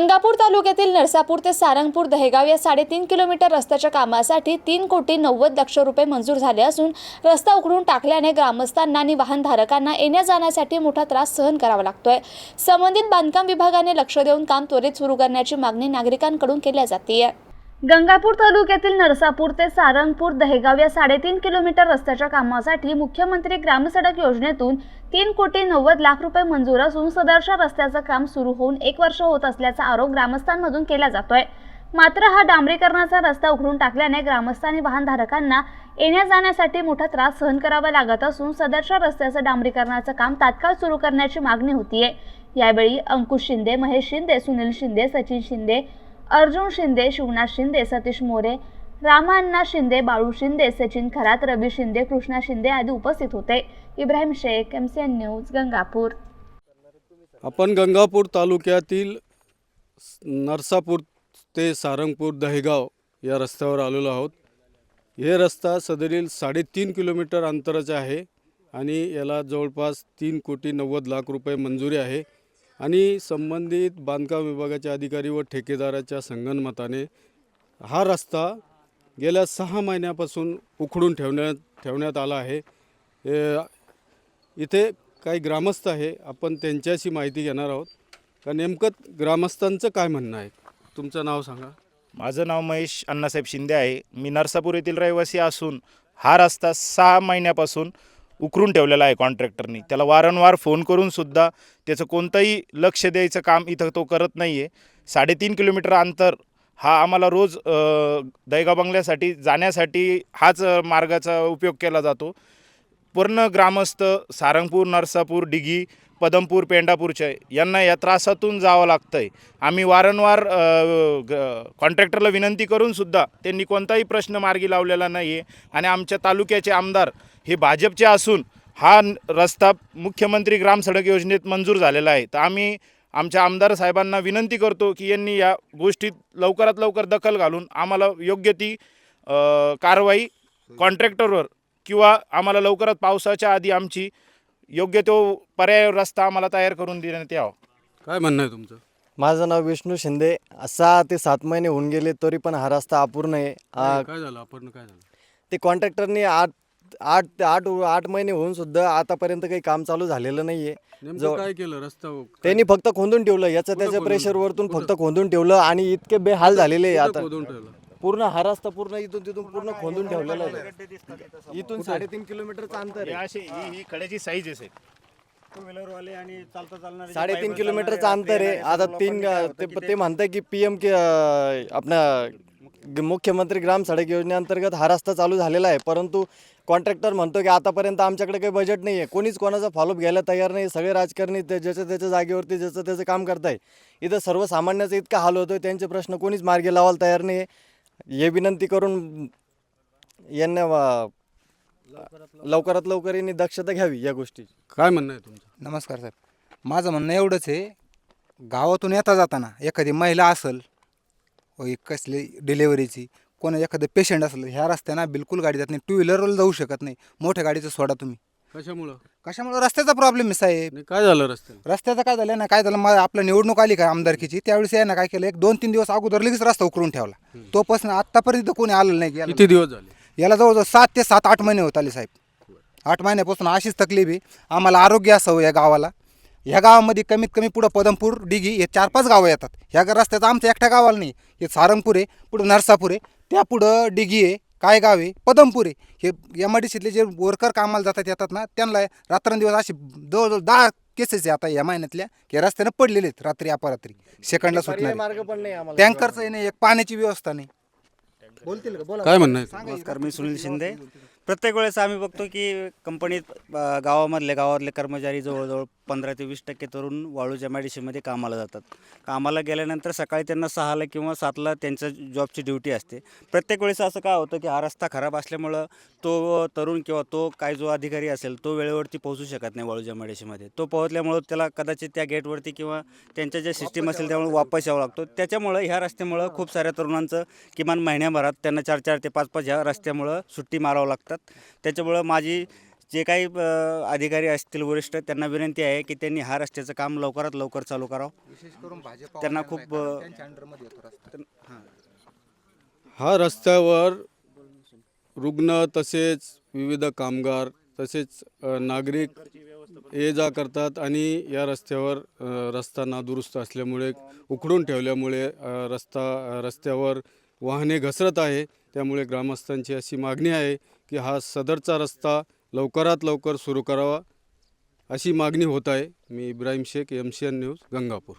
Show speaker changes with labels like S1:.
S1: गंगापूर तालुक्यातील नरसापूर ते सारंगपूर दहेगाव या साडेतीन किलोमीटर रस्त्याच्या कामासाठी तीन कोटी नव्वद लक्ष रुपये मंजूर झाले असून रस्ता उघडून टाकल्याने ग्रामस्थांना आणि वाहनधारकांना येण्या जाण्यासाठी मोठा त्रास सहन करावा लागतोय. संबंधित बांधकाम विभागाने लक्ष देऊन काम त्वरित सुरू करण्याची मागणी नागरिकांकडून केल्या जाते गंगापूर तालुक्यातील नरसापूर ते सारंगपूर दहेगाव या साडेतीन किलोमीटर रस्त्याच्या कामासाठी मुख्यमंत्री ग्रामसडक योजनेतून तीन कोटी नव्वद लाख रुपये मंजूर असून सदरशा रस्त्याचं काम सुरू होऊन एक वर्ष होत असल्याचा आरोप ग्रामस्थांमधून केला जातोय. मात्र हा डांबरीकरणाचा रस्ता उघडून टाकल्याने ग्रामस्थांनी वाहनधारकांना येण्या जाण्यासाठी मोठा त्रास सहन करावा लागत असून सदरशा रस्त्याचं डांबरीकरणाचं काम तात्काळ सुरू करण्याची मागणी होतीये. यावेळी अंकुश शिंदे महेश शिंदे सुनील शिंदे सचिन शिंदे अर्जुन शिंदे शिवनाथ शिंदे सतीश मोरे रामाअण्णा शिंदे बाळू शिंदे सचिन खरात रवी शिंदे कृष्णा शिंदे आदी उपस्थित होते. Ibrahim Shaikh M C N news Gangapur.
S2: आपण गंगापूर तालुक्यातील नरसापूर ते सारंगपूर दहेगाव या रस्त्यावर आलेलो आहोत. हे रस्ता सदरील साडेतीन किलोमीटर अंतराचा आहे आणि याला जवळपास तीन कोटी नव्वद लाख रुपये मंजुरी आहे. आणि संबंधित बांधकाम विभागाच्या अधिकारी व ठेकेदाराच्या संगनमताने हा रस्ता गेल्या सहा महिन्यापासून उखडून ठेवण्यात ठेवण्यात आला आहे. इथे काही ग्रामस्थ आहे. आपण त्यांच्याशी माहिती घेणार आहोत. का नेमकं ग्रामस्थांचं काय म्हणणं आहे? तुमचं नाव सांगा.
S3: माझं नाव महेश अण्णासाहेब शिंदे आहे. मी नरसापूर येथील रहिवासी असून हा रस्ता सहा महिन्यापासून उकरून ठेवलेला आहे कॉन्ट्रॅक्टरनी. त्याला वारंवार फोन करूनसुद्धा त्याचं कोणतंही लक्ष द्यायचं काम इथं तो करत नाही आहे साडेतीन किलोमीटर अंतर हा आम्हाला रोज दैगा बंगल्यासाठी जाण्यासाठी हाच मार्गाचा उपयोग केला जातो. पूर्ण ग्रामस्थ सारंगपूर नरसापूर डिगी पदमपूर पेंडापूरचे यांना या त्रासातून जावं लागतं आहे आम्ही वारंवार कॉन्ट्रॅक्टरला विनंती करूनसुद्धा त्यांनी कोणताही प्रश्न मार्गी लावलेला नाही आहे आणि आमच्या तालुक्याचे आमदार हे भाजपचे असून हा रस्ता मुख्यमंत्री ग्राम सडक योजनेत मंजूर झालेला आहे. तर आम्ही आमच्या आमदार साहेबांना विनंती करतो की यांनी या गोष्टीत लवकरात लवकर दखल घालून आम्हाला योग्य ती कारवाई कॉन्ट्रॅक्टरवर किंवा आम्हाला लवकरात पावसाच्या आधी आमची योग्य तो पर्याय रस्ता आम्हाला तयार करून देण्यात यावा.
S2: काय म्हणणं आहे तुमचं?
S4: माझं नाव विष्णू शिंदे. सहा ते सात महिने होऊन गेले तरी पण हा रस्ता अपूर्ण आहे. आ,
S2: काय झालं? आपण काय झालं?
S4: ते कॉन्ट्रॅक्टरनी आठ आठ ते आठ आठ महिने होऊन सुद्धा आतापर्यंत काही काम चालू झालेलं नाही आहे
S2: नेमकं
S4: जवळ-
S2: काय केलं रस्ता
S4: त्यांनी फक्त खोदून ठेवलं. याचं त्याच्या प्रेशरवरतून? फक्त खोदून ठेवलं आणि इतके बेहाल झालेले आहे आता.
S2: खोदून ठेवलं?
S4: पूर्ण हा रस्ता पूर्ण इथून तिथून पूर्ण खोदून ठेवलेला आहे. इथून साडेतीन किलोमीटरचं अंतर
S3: हे
S4: आहे
S3: अशी ही ही खड्याची साईज आहे साहेब.
S5: टू व्हीलरवाले आणि चालता चालणारे
S4: साडेतीन किलोमीटरचं अंतर आहे. आता तीन ते ते म्हणताय की पी एम के आपल्या मुख्यमंत्री ग्राम सडक योजनेअंतर्गत हा रस्ता चालू झालेला आहे. परंतु कॉन्ट्रॅक्टर म्हणतो की आतापर्यंत आमच्याकडे काही बजेट नाही आहे कोणीच कोणाचा फॉलोअप घ्यायला तयार नाही. सगळे राजकारणी ते ज्याच्या त्याच्या जागेवरती ज्याचं त्याचं काम करताय. इथं सर्वसामान्याचा इतका हाल होतोय. त्यांचे प्रश्न कोणीच मार्गी लावायला तयार नाही आहे हे विनंती करून यांना लवकरात लवकर यांनी दक्षता घ्यावी या गोष्टीची.
S2: काय म्हणणं आहे तुमचं?
S6: नमस्कार साहेब. माझं म्हणणं एवढंच आहे गावातून येता जाताना एखादी महिला असेल व एक कसली डिलेवरीची कोणा एखादं पेशंट असेल ह्या रस्त्यानं बिलकुल गाडी जात नाही टू व्हीलरवर जाऊ शकत नाही मोठ्या गाडीचं सोडा तुम्ही.
S2: कशामुळं?
S6: कशामुळे? रस्त्याचा प्रॉब्लेम आहे साहेब.
S2: नाही, काय झालं रस्त्याला?
S6: रस्त्याचं काय झालं ना काय झालं मग आपलं निवडणूक आली का आमदारकीची? त्यावेळेस आहे ना काय केलं एक दोन तीन दिवस अगोदर लगेच रस्ता उकरून ठेवला. तोपासून आत्तापर्यंत कोणी आलेलं नाही. गेलं
S2: किती दिवस झाले?
S6: याला जवळजवळ सात ते सात आठ महिने होत आले साहेब. आठ महिन्यापासून अशीच तकलीफ आहे. आम्हाला आरोग्य असावं या गावाला. ह्या गावामध्ये कमीत कमी पुढं पदमपूर डिगी हे चार पाच गावं येतात. ह्या गा- रस्त्याचं आमच्या एकट्या गावाला नाही. हे सारंगपूर आहे पुढं नरसापूर आहे त्या पुढं डिगी आहे काय गाव आहे? पदमपूर आहे. हे एम आय डी सीतले जे वर्कर कामाला जातात येतात ना त्यांना रात्रंदिवस अशी जवळजवळ दहा केसेस आहे आता या महिन्यातल्या की रस्त्यानं पडलेले आहेत रात्री अपरात्री. सेकंडला सुटणार
S4: मार्ग पण नाही आम्हाला.
S6: टँकरचं नाही एक पाण्याची व्यवस्था नाही. बोलतील का? बोला.
S2: काय म्हणणं आहे?
S5: नमस्कार मी सुनील शिंदे. प्रत्येक वेळेस आम्ही बघतो की कंपनीत अ, गावामधले गावातले कर्मचारी जवळजवळ पंधरा ते वीस टक्के तरुण वाळूच्या मॅडिसीमध्ये कामाला जातात. कामाला गेल्यानंतर सकाळी त्यांना सहाला किंवा सातला त्यांच्या जॉबची ड्युटी असते. प्रत्येक वेळेस असं काय होतं की हा रस्ता खराब असल्यामुळं तो तरुण किंवा तो काय जो अधिकारी असेल तो वेळेवरती पोहोचू शकत नाही वाळू मॅडिसीमध्ये तो पोहोचल्यामुळं त्याला कदाचित त्या गेटवरती किंवा त्यांच्या ज्या सिस्टीम असेल त्यामुळे वापस यावं लागतो. त्याच्यामुळं ह्या रस्त्यामुळं खूप साऱ्या तरुणांचं किमान महिन्याभरात त्यांना चार चार ते पाच पाच ह्या रस्त्यामुळं सुट्टी मारावं लागतात त्याच्यामुळं माझी जे काही अधिकारी असतील वरिष्ठ त्यांना विनंती आहे की त्यांनी हा रस्त्याचं काम लवकरात लवकर चालू करावं.
S6: विशेष करून भाजप
S5: त्यांना खूप, अ,
S6: त्यांच्या अंडरमध्ये येतो रस्ता.
S5: हां.
S2: हा रस्त्यावर रुग्ण तसेच विविध कामगार तसेच अ, नागरिक ये जा करतात आणि या रस्त्यावर अ, रस्ता नादुरुस्त असल्यामुळे उखडून ठेवल्यामुळे अ, रस्ता अ, रस्त्यावर वाहने घसरत आहे. त्यामुळे ग्रामस्थांची अशी मागणी आहे की हा सदरचा रस्ता लवकरात लवकर सुरू करावा अशी मागणी होत आहे. मी Ibrahim Shaikh M C N news Gangapur.